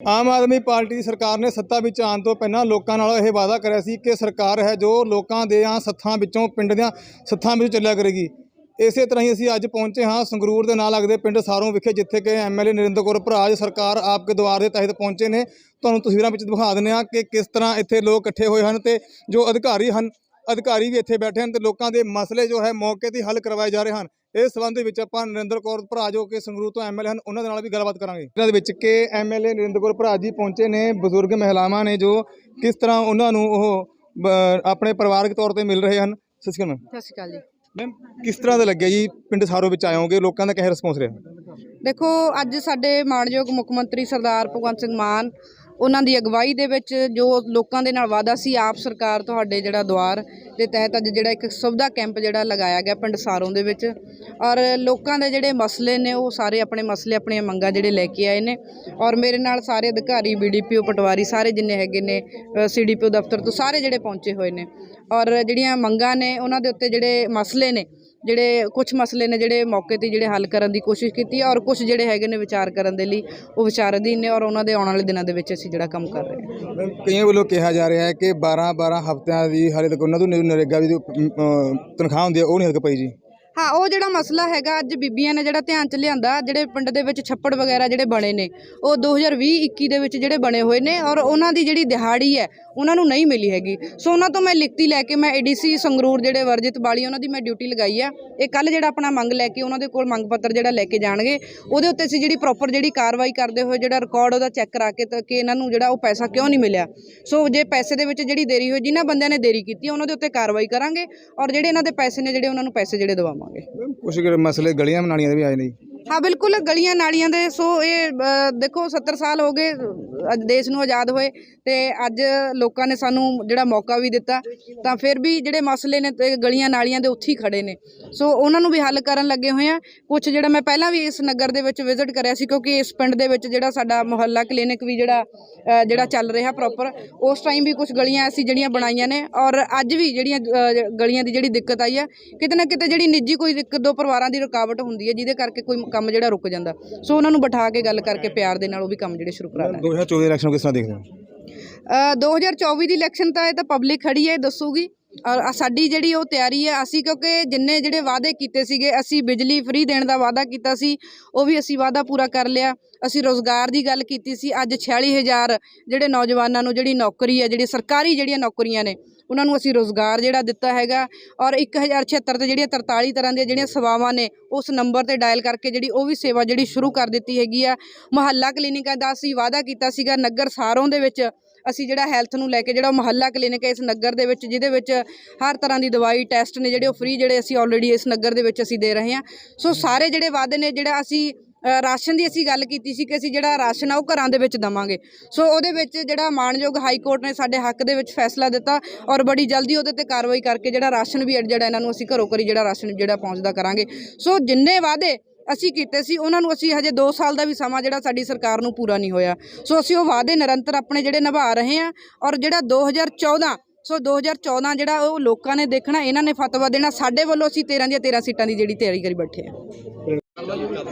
Aam Aadmi party ਦੀ ਸਰਕਾਰ ਨੇ ਸੱਤਾ ਵਿੱਚ ਆਉਣ ਤੋਂ ਪਹਿਲਾਂ ਲੋਕਾਂ ਨਾਲ ਇਹ ਵਾਅਦਾ ਕਰਿਆ ਸੀ ਕਿ ਸਰਕਾਰ ਹੈ ਜੋ ਲੋਕਾਂ ਦੇ ਆ ਸੱਥਾਂ ਵਿੱਚੋਂ, ਪਿੰਡ ਦੀਆਂ ਸੱਥਾਂ ਵਿੱਚ ਚੱਲਿਆ ਕਰੇਗੀ। ਇਸੇ ਤਰ੍ਹਾਂ ਹੀ ਅਸੀਂ ਅੱਜ ਪਹੁੰਚੇ ਹਾਂ ਸੰਗਰੂਰ ਦੇ ਨਾਲ ਲੱਗਦੇ ਪਿੰਡ ਸਾਰੋਂ ਵਿਖੇ, ਜਿੱਥੇ ਕਿ ਐਮਐਲਏ ਨਰਿੰਦਰ ਕੌਰ ਭਰਾਜ ਸਰਕਾਰ ਆਪਕੇ ਦੁਆਰ ਦੇ ਤਹਿਤ ਪਹੁੰਚੇ ਨੇ। ਤੁਹਾਨੂੰ ਤਸਵੀਰਾਂ ਵਿੱਚ ਦਿਖਾ ਦਿੰਦੇ ਹਾਂ ਕਿ ਕਿਸ ਤਰ੍ਹਾਂ ਇੱਥੇ ਲੋਕ ਇਕੱਠੇ ਹੋਏ ਹਨ ਤੇ ਜੋ ਅਧਿਕਾਰੀ ਹਨ, ਅਧਿਕਾਰੀ ਵੀ ਇੱਥੇ ਬੈਠੇ ਹਨ ਤੇ ਲੋਕਾਂ ਦੇ ਮਸਲੇ ਜੋ ਹੈ ਮੌਕੇ ਤੇ ਹੱਲ ਕਰਵਾਏ ਜਾ ਰਹੇ ਹਨ। ਇਸ ਸੰਬੰਧ ਦੇ ਵਿੱਚ ਆਪਾਂ ਨਰਿੰਦਰ ਕੌਰ ਭਰਾ ਜੋ ਕਿ ਸੰਗਰੂਰ ਤੋਂ ਐਮਐਲਏ ਹਨ ਉਹਨਾਂ ਦੇ ਨਾਲ ਵੀ ਗੱਲਬਾਤ ਕਰਾਂਗੇ। ਇਹਨਾਂ ਦੇ ਵਿੱਚ ਕਿ ਐਮਐਲਏ ਨਰਿੰਦਰ ਕੌਰ ਭਰਾ ਜੀ ਪਹੁੰਚੇ ਨੇ ਬਜ਼ੁਰਗ ਮਹਿਲਾਵਾਂ ਨੇ ਜੋ ਕਿਸ ਤਰ੍ਹਾਂ ਉਹਨਾਂ ਨੂੰ ਉਹ ਆਪਣੇ ਪਰਿਵਾਰਕ ਤੌਰ ਤੇ ਮਿਲ ਰਹੇ ਹਨ। ਸਤਿ ਸ਼੍ਰੀ ਅਕਾਲ ਸਤਿ ਸ਼੍ਰੀ ਅਕਾਲ ਜੀ। ਮੈਮ ਕਿਸ ਤਰ੍ਹਾਂ ਦਾ ਲੱਗਿਆ ਜੀ ਪਿੰਡ ਸਾਰੋ ਵਿੱਚ ਆਏ ਹੋਗੇ ਲੋਕਾਂ ਦਾ ਕਿਹੋ ਰਿਸਪੌਂਸ ਰਿਹਾ? ਦੇਖੋ ਅੱਜ ਸਾਡੇ ਮਾਣਯੋਗ ਮੁੱਖ ਮੰਤਰੀ ਸਰਦਾਰ ਭਗਵੰਤ ਸਿੰਘ ਮਾਨ ਉਹਨਾਂ ਦੀ ਅਗਵਾਈ ਦੇ ਵਿੱਚ ਜੋ ਲੋਕਾਂ ਦੇ ਨਾਲ ਵਾਅਦਾ ਸੀ, ਆਪ ਸਰਕਾਰ ਤੁਹਾਡੇ ਜਿਹੜਾ ਦੁਆਰ ਦੇ ਤਹਿਤ ਅੱਜ ਜਿਹੜਾ ਇੱਕ ਸੁਵਿਧਾ ਕੈਂਪ ਜਿਹੜਾ ਲਗਾਇਆ ਗਿਆ ਪਿੰਡ ਸਾਰੋਂ ਦੇ ਵਿੱਚ। ਔਰ ਲੋਕਾਂ ਦੇ ਜਿਹੜੇ ਮਸਲੇ ਨੇ, ਉਹ ਸਾਰੇ ਆਪਣੇ ਮਸਲੇ, ਆਪਣੀਆਂ ਮੰਗਾਂ ਜਿਹੜੇ ਲੈ ਕੇ ਆਏ ਨੇ। ਔਰ ਮੇਰੇ ਨਾਲ ਸਾਰੇ ਅਧਿਕਾਰੀ ਬੀਡੀਪੀਓ ਪਟਵਾਰੀ ਸਾਰੇ ਜਿੰਨੇ ਹੈਗੇ ਨੇ ਸੀਡੀਪੀਓ ਦਫ਼ਤਰ ਤੋਂ ਸਾਰੇ ਜਿਹੜੇ ਪਹੁੰਚੇ ਹੋਏ ਨੇ। ਔਰ ਜਿਹੜੀਆਂ ਮੰਗਾਂ ਨੇ, ਉਹਨਾਂ ਦੇ ਉੱਤੇ ਜਿਹੜੇ ਮਸਲੇ ਨੇ ਜਿਹੜੇ ਕੁਝ ਮਸਲੇ ਨੇ ਜਿਹੜੇ ਮੌਕੇ ਤੇ ਜਿਹੜੇ ਹੱਲ ਕਰਨ ਦੀ ਕੋਸ਼ਿਸ਼ ਕੀਤੀ ਔਰ ਕੁਝ ਜਿਹੜੇ ਹੈਗੇ ਨੇ ਵਿਚਾਰ ਕਰਨ ਦੇ ਲਈ ਉਹ ਵਿਚਾਰ ਅਧੀਨ ਨੇ ਔਰ ਉਹਨਾਂ ਦੇ ਆਉਣ ਵਾਲੇ ਦਿਨਾਂ ਦੇ ਵਿੱਚ ਅਸੀਂ ਜਿਹੜਾ ਕੰਮ ਕਰ ਰਹੇ ਹਾਂ। ਕਈਆਂ ਵੱਲੋਂ ਕਿਹਾ ਜਾ ਰਿਹਾ ਹੈ ਕਿ 12 12 ਹਫ਼ਤਿਆਂ ਦੀ ਹਾਲੇ ਤੱਕ ਉਹਨਾਂ ਤੋਂ ਨਰੇਗਾ ਅਮ, ਤਨਖਾਹ ਹੁੰਦੀ ਹੈ ਉਹ ਨਹੀਂ ਹੱਕ ਪਈ ਜੀ। ਹਾਂ ਉਹ ਜਿਹੜਾ ਮਸਲਾ ਹੈਗਾ ਅੱਜ ਬੀਬੀਆਂ ਨੇ ਜਿਹੜਾ ਧਿਆਨ ਚ ਲਿਆਂਦਾ ਜਿਹੜੇ ਪਿੰਡ ਦੇ ਵਿੱਚ ਛੱਪੜ ਵਗੈਰਾ ਜਿਹੜੇ ਬਣੇ ਨੇ ਉਹ 2020-21 ਦੇ ਵਿੱਚ ਜਿਹੜੇ ਬਣੇ ਹੋਏ ਨੇ ਔਰ ਉਹਨਾਂ ਦੀ ਜਿਹੜੀ ਦਿਹਾੜੀ ਹੈ ਉਹਨਾਂ ਨੂੰ ਨਹੀਂ ਮਿਲੀ ਹੈਗੀ। ਸੋ ਉਹਨਾਂ ਤੋਂ ਮੈਂ ਲਿਖਤੀ ਲੈ ਕੇ ਮੈਂ ਏਡੀਸੀ ਸੰਗਰੂਰ ਜਿਹੜੇ ਵਰਜਿਤ ਬਾਲੀ ਉਹਨਾਂ ਦੀ ਮੈਂ ਡਿਊਟੀ ਲਗਾਈ ਆ। ਇਹ ਕੱਲ ਜਿਹੜਾ ਆਪਣਾ ਮੰਗ ਲੈ ਕੇ ਉਹਨਾਂ ਦੇ ਕੋਲ ਮੰਗ ਪੱਤਰ ਜਿਹੜਾ ਲੈ ਕੇ ਜਾਣਗੇ। ਉਹਦੇ ਉੱਤੇ ਅਸੀਂ ਜਿਹੜੀ ਪ੍ਰੋਪਰ ਜਿਹੜੀ ਕਾਰਵਾਈ ਕਰਦੇ ਹੋਏ ਜਿਹੜਾ ਰਿਕਾਰਡ ਉਹਦਾ ਚੈੱਕ ਕਰਾ ਕੇ ਕਿ ਇਹਨਾਂ ਨੂੰ ਜਿਹੜਾ ਉਹ ਪੈਸਾ ਕਿਉਂ ਨਹੀਂ ਮਿਲਿਆ। ਸੋ ਜੇ ਪੈਸੇ ਦੇ ਵਿੱਚ ਜਿਹੜੀ ਦੇਰੀ ਹੋਈ ਜਿਨ੍ਹਾਂ ਬੰਦਿਆਂ ਨੇ ਦੇਰੀ ਕੀਤੀ ਉਹਨਾਂ ਦੇ ਉੱਤੇ ਕਾਰਵਾਈ ਕਰਾਂਗੇ ਔਰ ਜਿਹੜੇ ਇਹਨਾਂ ਦੇ ਪੈਸੇ ਨੇ ਜਿਹੜੇ ਉਹਨਾਂ ਨੂੰ ਪੈਸੇ ਜਿਹੜੇ ਦਵਾਵਾਂਗੇ। ਕੁਝ ਮਸਲੇ ਗਲੀਆਂ ਨਾਲੀਆਂ ਦੇ ਵੀ ਆਏ ਨੇ ਹਾਂ ਬਿਲਕੁਲ ਗਲੀਆਂ ਨਾਲੀਆਂ ਦੇ ਸੋ ਇਹ ਦੇਖੋ 70 ਸਾਲ ਹੋ ਗਏ ਦੇਸ਼ ਨੂੰ ਆਜ਼ਾਦ ਹੋਏ ਤੇ ਅੱਜ ਲੋਕਾਂ ਨੇ ਸਾਨੂੰ ਜਿਹੜਾ ਮੌਕਾ ਵੀ ਦਿੱਤਾ, ਤਾਂ ਫਿਰ ਵੀ ਜਿਹੜੇ ਮਸਲੇ ਨੇ ਤੇ ਗਲੀਆਂ ਨਾਲੀਆਂ ਦੇ ਉੱਥੇ ਹੀ ਖੜੇ ਨੇ। ਸੋ ਉਹਨਾਂ ਨੂੰ ਵੀ ਹੱਲ ਕਰਨ ਲੱਗੇ ਹੋਏ ਆ। ਕੁਝ ਜਿਹੜਾ ਮੈਂ ਪਹਿਲਾਂ ਵੀ ਇਸ ਨਗਰ ਦੇ ਵਿੱਚ ਵਿਜ਼ਿਟ ਕਰਿਆ ਸੀ, ਕਿਉਂਕਿ ਇਸ ਪਿੰਡ ਦੇ ਵਿੱਚ ਜਿਹੜਾ ਸਾਡਾ ਮੁਹੱਲਾ ਕਲੀਨਿਕ ਵੀ ਜਿਹੜਾ ਜਿਹੜਾ ਚੱਲ ਰਿਹਾ ਪ੍ਰੋਪਰ ਉਸ ਟਾਈਮ ਵੀ ਕੁਝ ਗਲੀਆਂ ਅਸੀਂ ਜਿਹੜੀਆਂ ਬਣਾਈਆਂ ਨੇ ਔਰ ਅੱਜ ਵੀ ਜਿਹੜੀਆਂ ਗਲੀਆਂ ਦੀ ਜਿਹੜੀ ਦਿੱਕਤ ਆਈ ਆ, ਕਿਤੇ ਨਾ ਕਿਤੇ ਜਿਹੜੀ ਨਿੱਜੀ ਕੋਈ ਇੱਕ ਦੋ ਪਰਿਵਾਰਾਂ ਦੀ ਰੁਕਾਵਟ ਹੁੰਦੀ ਹੈ ਜਿਹਦੇ ਕਰਕੇ ਕੋਈ ਕੰਮ ਜਿਹੜਾ ਰੁਕ ਜਾਂਦਾ। ਸੋ ਉਹਨਾਂ ਨੂੰ ਬਿਠਾ ਕੇ ਗੱਲ ਕਰਕੇ ਪਿਆਰ ਦੇ ਨਾਲ ਉਹ ਵੀ ਕੰਮ ਜਿਹੜੇ ਸ਼ੁਰੂ ਕਰਾ ਲੈਣ 2024 ਇਲੈਕਸ਼ਨ ਕਿਸ ਤਰ੍ਹਾਂ ਦੇਖਦੇ ਹੋ? ਅ, 2024 ਦੀ ਇਲੈਕਸ਼ਨ ਤਾਂ ਇਹ ਤਾਂ ਪਬਲਿਕ ਖੜੀ ਹੈ ਇਹ ਦੱਸੂਗੀ। ਔਰ ਆ ਸਾਡੀ ਜਿਹੜੀ ਉਹ ਤਿਆਰੀ ਹੈ ਅਸੀਂ ਕਿਉਂਕਿ ਜਿੰਨੇ ਜਿਹੜੇ ਵਾਅਦੇ ਕੀਤੇ ਸੀਗੇ ਅਸੀਂ ਬਿਜਲੀ ਫ੍ਰੀ ਦੇਣ ਦਾ ਵਾਅਦਾ ਕੀਤਾ ਸੀ ਉਹ ਵੀ ਅਸੀਂ ਵਾਅਦਾ ਪੂਰਾ ਕਰ ਲਿਆ। ਅਸੀਂ ਰੋਜ਼ਗਾਰ ਦੀ ਗੱਲ ਕੀਤੀ ਸੀ ਅੱਜ 46000 ਜਿਹੜੇ ਨੌਜਵਾਨਾਂ ਨੂੰ ਜਿਹੜੀ ਨੌਕਰੀ ਹੈ ਜਿਹੜੀ ਸਰਕਾਰੀ ਜਿਹੜੀਆਂ ਨੌਕਰੀਆਂ ਨੇ ਉਹਨਾਂ ਨੂੰ ਅਸੀਂ ਰੋਜ਼ਗਾਰ ਜਿਹੜਾ ਦਿੱਤਾ ਹੈਗਾ ਔਰ 1076 ਤੇ ਜਿਹੜੀਆਂ 43 ਤਰ੍ਹਾਂ ਦੀਆਂ ਜਿਹੜੀਆਂ ਸੇਵਾਵਾਂ ਨੇ, ਉਸ ਨੰਬਰ ਤੇ ਡਾਇਲ ਕਰਕੇ ਜਿਹੜੀ ਉਹ ਵੀ ਸੇਵਾ ਜਿਹੜੀ ਸ਼ੁਰੂ ਕਰ ਦਿੱਤੀ ਹੈਗੀ ਆ। ਮੁਹੱਲਾ ਕਲੀਨਿਕਾਂ ਦਾ ਅਸੀਂ ਵਾਅਦਾ ਕੀਤਾ ਸੀਗਾ ਨਗਰ ਸਾਰੋਂ ਦੇ ਵਿੱਚ ਅਸੀਂ ਜਿਹੜਾ ਹੈਲਥ ਨੂੰ ਲੈ ਕੇ ਜਿਹੜਾ ਮੁਹੱਲਾ ਕਲੀਨਿਕ ਹੈ ਇਸ ਨਗਰ ਦੇ ਵਿੱਚ, ਜਿਹਦੇ ਵਿੱਚ ਹਰ ਤਰ੍ਹਾਂ ਦੀ ਦਵਾਈ ਟੈਸਟ ਨੇ ਜਿਹੜੇ ਉਹ ਫ੍ਰੀ ਜਿਹੜੇ ਅਸੀਂ ਆਲਰੇਡੀ ਇਸ ਨਗਰ ਦੇ ਵਿੱਚ ਅਸੀਂ ਦੇ ਰਹੇ ਹਾਂ। ਸੋ ਸਾਰੇ ਜਿਹੜੇ ਵਾਅਦੇ ਨੇ, ਜਿਹੜਾ ਅਸੀਂ ਰਾਸ਼ਨ ਦੀ ਅਸੀਂ ਗੱਲ ਕੀਤੀ ਸੀ ਕਿ ਅਸੀਂ ਜਿਹੜਾ ਰਾਸ਼ਨ ਆ ਉਹ ਘਰਾਂ ਦੇ ਵਿੱਚ ਦਵਾਂਗੇ। ਸੋ ਉਹਦੇ ਵਿੱਚ ਜਿਹੜਾ ਮਾਣਯੋਗ ਹਾਈ ਕੋਰਟ ਨੇ ਸਾਡੇ ਹੱਕ ਦੇ ਵਿੱਚ ਫੈਸਲਾ ਦਿੱਤਾ ਔਰ ਬੜੀ ਜਲਦੀ ਉਹਦੇ ਤੇ ਕਾਰਵਾਈ ਕਰਕੇ ਜਿਹੜਾ ਰਾਸ਼ਨ ਵੀ ਜਿਹੜਾ ਇਹਨਾਂ ਨੂੰ ਅਸੀਂ ਘਰੋਂ ਘਰੀ ਜਿਹੜਾ ਰਾਸ਼ਨ ਜਿਹੜਾ ਪਹੁੰਚਦਾ ਕਰਾਂਗੇ। ਸੋ ਜਿੰਨੇ ਵਾਅਦੇ ਅਸੀਂ ਕੀਤੇ ਸੀ, ਉਹਨਾਂ ਨੂੰ ਅਸੀਂ ਹਜੇ 2 ਸਾਲ ਦਾ ਵੀ ਸਮਾਂ ਜਿਹੜਾ ਸਾਡੀ ਸਰਕਾਰ ਨੂੰ ਪੂਰਾ ਨਹੀਂ ਹੋਇਆ। ਸੋ ਅਸੀਂ ਉਹ ਵਾਅਦੇ ਨਿਰੰਤਰ ਆਪਣੇ ਜਿਹੜੇ ਨਿਭਾ ਰਹੇ ਹਾਂ ਔਰ ਜਿਹੜਾ 2014 ਸੋ 2014 ਜਿਹੜਾ ਉਹ ਲੋਕਾਂ ਨੇ ਦੇਖਣਾ, ਇਹਨਾਂ ਨੇ ਫਤਵਾ ਦੇਣਾ, ਸਾਡੇ ਵੱਲੋਂ ਅਸੀਂ 13 ਦੀਆਂ 13 ਸੀਟਾਂ ਦੀ ਜਿਹੜੀ ਤਿਆਰੀ ਕਰੀ ਬੈਠੇ ਆ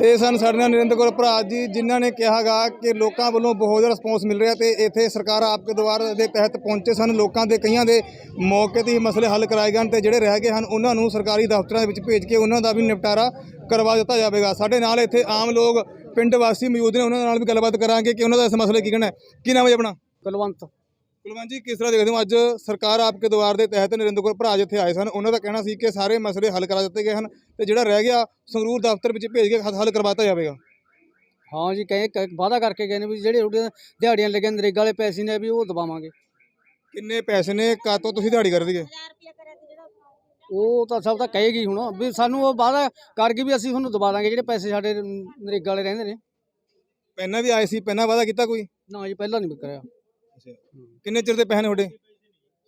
ਇਹ ਸਨ ਸਾਡੇ ਨਾਲ ਨਰਿੰਦਰ ਕੌਰ ਭਰਾ ਜੀ, ਜਿਨ੍ਹਾਂ ਨੇ ਕਿਹਾਗਾ ਕਿ ਲੋਕਾਂ ਵੱਲੋਂ ਬਹੁਤ ਜ਼ਿਆਦਾ ਰਿਸਪੌਂਸ ਮਿਲ ਰਿਹਾ ਤੇ ਇੱਥੇ ਸਰਕਾਰ ਆਪਕੇ ਦੁਆਰ ਦੇ ਤਹਿਤ ਪਹੁੰਚੇ ਸਨ। ਲੋਕਾਂ ਦੇ ਕਈਆਂ ਦੇ ਮੌਕੇ ਤੇ ਹੀ ਮਸਲੇ ਹੱਲ ਕਰਾਏ ਗਏ ਹਨ ਤੇ ਜਿਹੜੇ ਰਹਿ ਗਏ ਹਨ, ਉਹਨਾਂ ਨੂੰ ਸਰਕਾਰੀ ਦਫ਼ਤਰਾਂ ਦੇ ਵਿੱਚ ਭੇਜ ਕੇ ਉਹਨਾਂ ਦਾ ਵੀ ਨਿਪਟਾਰਾ ਕਰਵਾ ਦਿੱਤਾ ਜਾਵੇਗਾ। ਸਾਡੇ ਨਾਲ ਇੱਥੇ ਆਮ ਲੋਕ ਪਿੰਡ ਵਾਸੀ ਮੌਜੂਦ ਨੇ ਉਹਨਾਂ ਨਾਲ ਵੀ ਗੱਲਬਾਤ ਕਰਾਂਗੇ ਕਿ ਉਹਨਾਂ ਦਾ ਇਸ ਮਸਲੇ ਕੀ ਕਹਿਣਾ ਹੈ। ਕੀ ਨਾਮ ਹੈ ਜੀ ਆਪਣਾ? ਕੁਲਵੰਤ। ਕੁਲਵੰਤ ਜੀ ਕਿਸ ਤਰ੍ਹਾਂ ਦੇਖਦੇ ਹੋ? ਅੱਜ ਸਰਕਾਰ ਆਪਕੇ ਦੁਆਰ ਦੇ ਤਹਿਤ ਨਰਿੰਦਰ ਕੌਰ ਭਰਾ ਜਿੱਥੇ ਆਏ ਸਨ ਉਹਨਾਂ ਦਾ ਕਹਿਣਾ ਸੀ ਕਿ ਸਾਰੇ ਮਸਲੇ ਹੱਲ ਕਰਾ ਦਿੱਤੇ ਗਏ ਹਨ ਤੇ ਜਿਹੜਾ ਰਹਿ ਗਿਆ ਸੰਗਰੂਰ ਦਫ਼ਤਰ ਵਿੱਚ ਭੇਜ ਕੇ ਹੱਲ ਕਰਵਾਤਾ ਜਾਵੇਗਾ। ਹਾਂ ਜੀ ਕਹੇ ਕ- ਵਾਅਦਾ ਕਰਕੇ ਗਏ ਨੇ ਵੀ ਜਿਹੜੇ ਤੁਹਾਡੇ ਦਿਹਾੜੀਆਂ ਲੱਗੇ ਨਰੇਗਾ ਵਾਲੇ ਪੈਸੇ ਨੇ ਵੀ ਉਹ ਦਬਾਵਾਂਗੇ। ਕਿੰਨੇ ਪੈਸੇ ਨੇ ਕਾਤੋਂ ਤੁਸੀਂ ਦਿਹਾੜੀ ਕਰ ਦਈਏ ਉਹ ਤਾਂ ਸਭ ਤਾਂ ਕਹੇਗੀ ਹੁਣ ਵੀ ਸਾਨੂੰ ਉਹ ਵਾਅਦਾ ਕਰ ਗਈ ਵੀ ਅਸੀਂ ਤੁਹਾਨੂੰ ਦਬਾ ਦਾਂਗੇ ਜਿਹੜੇ ਪੈਸੇ ਸਾਡੇ ਨਰੇਗਾ ਵਾਲੇ ਰਹਿੰਦੇ ਨੇ। ਪਹਿਲਾਂ ਵੀ ਆਏ ਸੀ ਪਹਿਲਾਂ ਵਾਅਦਾ ਕੀਤਾ ਕੋਈ? ਨਾ ਜੀ ਪਹਿਲਾਂ ਨਹੀਂ ਕਰਿਆ। ਕਿੰਨੇ ਚਿਰ ਦੇ ਪੈਸੇ ਨੇ ਤੁਹਾਡੇ?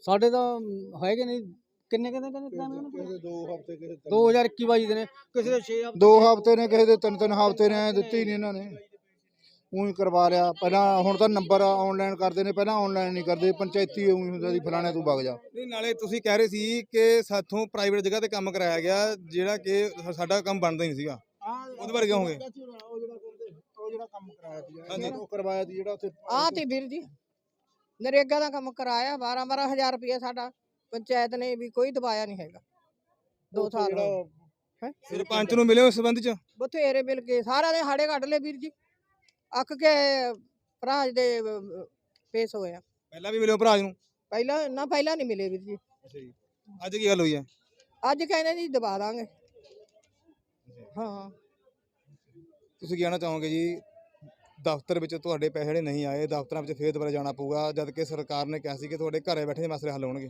ਸਾਡੇ ਤਾਂ ਹੈਗੇ ਨੇ ਕਿੰਨੇ ਕਹਿੰਦੇ ਕਹਿੰਦੇ ਟਾਈਮ ਇਹਨਾਂ ਕੋਲ? 2021 22 ਦੇ ਨੇ ਕਿਸੇ ਦੇ 6 ਹਫ਼ਤੇ ਦੋ ਹਫ਼ਤੇ ਨੇ ਕਿਸੇ ਦੇ ਤਿੰਨ ਤਿੰਨ ਹਫ਼ਤੇ ਨੇ ਦਿੱਤੇ ਨਹੀਂ ਇਹਨਾਂ ਨੇ। ਉਹੀ ਕਰਵਾ ਲਿਆ। ਪਹਿਲਾਂ ਹੁਣ ਤਾਂ ਨੰਬਰ ਆਨਲਾਈਨ ਕਰਦੇ ਨੇ ਪਹਿਲਾਂ ਆਨਲਾਈਨ ਨਹੀਂ ਕਰਦੇ ਪੰਚਾਇਤੀ ਉਹੀ ਹੁੰਦਾ ਸੀ ਫਲਾਣੇ ਤੂੰ ਵਗ ਜਾ। ਨਹੀਂ ਨਾਲੇ ਤੁਸੀਂ ਕਹਿ ਰਹੇ ਸੀ ਕਿ ਸਾਥੋਂ ਪ੍ਰਾਈਵੇਟ ਜਗ੍ਹਾ ਤੇ ਕੰਮ ਕਰਾਇਆ ਗਿਆ ਜਿਹੜਾ ਕਿ ਸਾਡਾ ਕੰਮ ਬਣਦਾ ਹੀ ਨਹੀਂ ਸੀਗਾ। ਉਹਦੇ ਬਾਰੇ ਕਿਉਂ ਹੋਗੇ ਉਹ ਜਿਹੜਾ ਕੰਮ ਕਰਾਇਆ ਸੀ ਹਾਂਜੀ। ਉਹ ਕਰਵਾਇਆ ਸੀ ਜਿਹੜਾ ਉੱਥੇ ਆਹ ਤੇ ਵੀਰ ਜੀ ਨਰੇਗਾ ਦਾ ਕੰਮ ਕਰਾਇਆ 12 12000 ਰੁਪਏ ਸਾਡਾ ਪੰਚਾਇਤ ਨੇ ਵੀ ਕੋਈ ਦਬਾਇਆ ਨਹੀਂ ਹੈਗਾ। ਦੋ ਸਾਲ ਹੋ? ਸਰਪੰਚ ਨੂੰ ਮਿਲੇ ਉਸ ਸੰਬੰਧ ਚ? ਬਥੇਰੇ ਮਿਲ ਕੇ ਸਾਰਿਆਂ ਦੇ ਹਾੜੇ ਕੱਢ ਲਏ ਵੀਰ ਜੀ। ਅੱਕ ਕੇ ਭਰਾਜ ਦੇ ਪੇਸ਼ ਹੋਇਆ। ਪਹਿਲਾਂ ਵੀ ਮਿਲੇ ਹੋ ਭਰਾ ਜੀ ਨੂੰ? ਪਹਿਲਾਂ ਨਾ ਪਹਿਲਾਂ ਨਹੀਂ ਮਿਲੇ ਵੀਰ ਜੀ। ਅੱਛਾ ਜੀ। ਅੱਜ ਕੀ ਗੱਲ ਹੋਈ ਹੈ? ਅੱਜ ਕਹਿੰਦੇ ਜੀ ਦਬਾ ਦਾਂਗੇ। ਹਾਂ। ਤੁਸੀਂ ਕੀ ਕਹਿਣਾ ਚਾਹੋਗੇ ਜੀ? ਦਫ਼ਤਰ ਵਿੱਚ ਤੁਹਾਡੇ ਪੈਸੇ ਜਿਹੜੇ ਨਹੀਂ ਆਏ ਦਫ਼ਤਰਾਂ ਵਿੱਚ ਫੇਰ ਦੁਬਾਰਾ ਜਾਣਾ ਪਊਗਾ ਜਦ ਕਿ ਸਰਕਾਰ ਨੇ ਕਿਹਾ ਸੀ ਕਿ ਤੁਹਾਡੇ ਘਰੇ ਬੈਠੇ ਮਸਲੇ ਹੱਲ ਹੋਣਗੇ।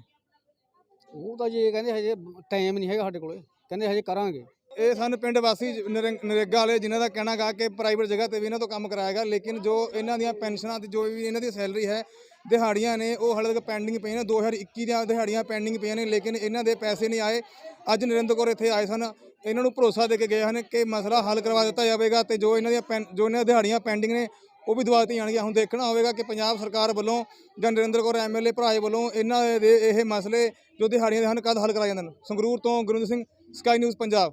ਉਹ ਤਾਂ ਜੀ ਇਹ ਕਹਿੰਦੇ ਹਜੇ ਟਾਈਮ ਨਹੀਂ ਹੈਗਾ ਸਾਡੇ ਕੋਲੇ। ਕਹਿੰਦੇ ਹਜੇ ਕਰਾਂਗੇ। ਇਹ ਸਨ ਪਿੰਡ ਵਾਸੀ ਨਰੇ- ਨਰੇਗਾ ਵਾਲੇ ਜਿਨ੍ਹਾਂ ਦਾ ਕਹਿਣਾ ਗਾ ਕਿ ਪ੍ਰਾਈਵੇਟ ਜਗ੍ਹਾ ਤੇ ਵੀ ਇਹਨਾਂ ਤੋਂ ਕੰਮ ਕਰਾਏਗਾ ਲੇਕਿਨ ਜੋ ਇਹਨਾਂ ਦੀਆਂ ਪੈਨਸ਼ਨਾਂ ਤੇ ਜੋ ਵੀ ਇਹਨਾਂ ਦੀ ਸੈਲਰੀ ਹੈ, ਦਿਹਾੜੀਆਂ ਨੇ, ਉਹ ਹਾਲੇ ਤੱਕ ਪੈਂਡਿੰਗ ਪਈਆਂ ਨੇ 2021 ਦੀਆਂ ਦਿਹਾੜੀਆਂ ਪੈਂਡਿੰਗ ਪਈਆਂ ਨੇ, ਲੇਕਿਨ ਇਹਨਾਂ ਦੇ ਪੈਸੇ ਨਹੀਂ ਆਏ। ਅੱਜ ਨਰਿੰਦਰ ਕੌਰ ਇੱਥੇ ਆਏ ਸਨ। ਇਹਨਾਂ ਨੂੰ ਭਰੋਸਾ ਦੇ ਕੇ ਗਏ ਹਨ ਕਿ ਮਸਲਾ ਹੱਲ ਕਰਵਾ ਦਿੱਤਾ ਜਾਵੇਗਾ ਤੇ ਜੋ ਇਹਨਾਂ ਦੀਆਂ ਪੈਨ- ਜੋ ਇਹਨਾਂ ਦਿਹਾੜੀਆਂ ਪੈਂਡਿੰਗ ਨੇ, ਉਹ ਵੀ ਦਵਾ ਦਿੱਤੀਆਂ ਜਾਣਗੀਆਂ। ਹੁਣ ਦੇਖਣਾ ਹੋਵੇਗਾ ਕਿ ਪੰਜਾਬ ਸਰਕਾਰ ਵੱਲੋਂ ਜਾਂ ਨਰਿੰਦਰ ਕੌਰ ਐਮਐਲਏ ਭਰਾਏ ਵੱਲੋਂ ਇਹਨਾਂ ਦੇ ਇਹ ਮਸਲੇ ਜੋ ਦਿਹਾੜੀਆਂ ਦੇ ਹਨ, ਕਦ ਹੱਲ ਕਰਾਏ ਜਾਂਦੇ ਹਨ? ਸੰਗਰੂਰ ਤੋਂ ਗੁਰਿੰਦਰ ਸਿੰਘ ਸਕਾਈ ਨਿਊਜ਼ ਪੰਜਾਬ।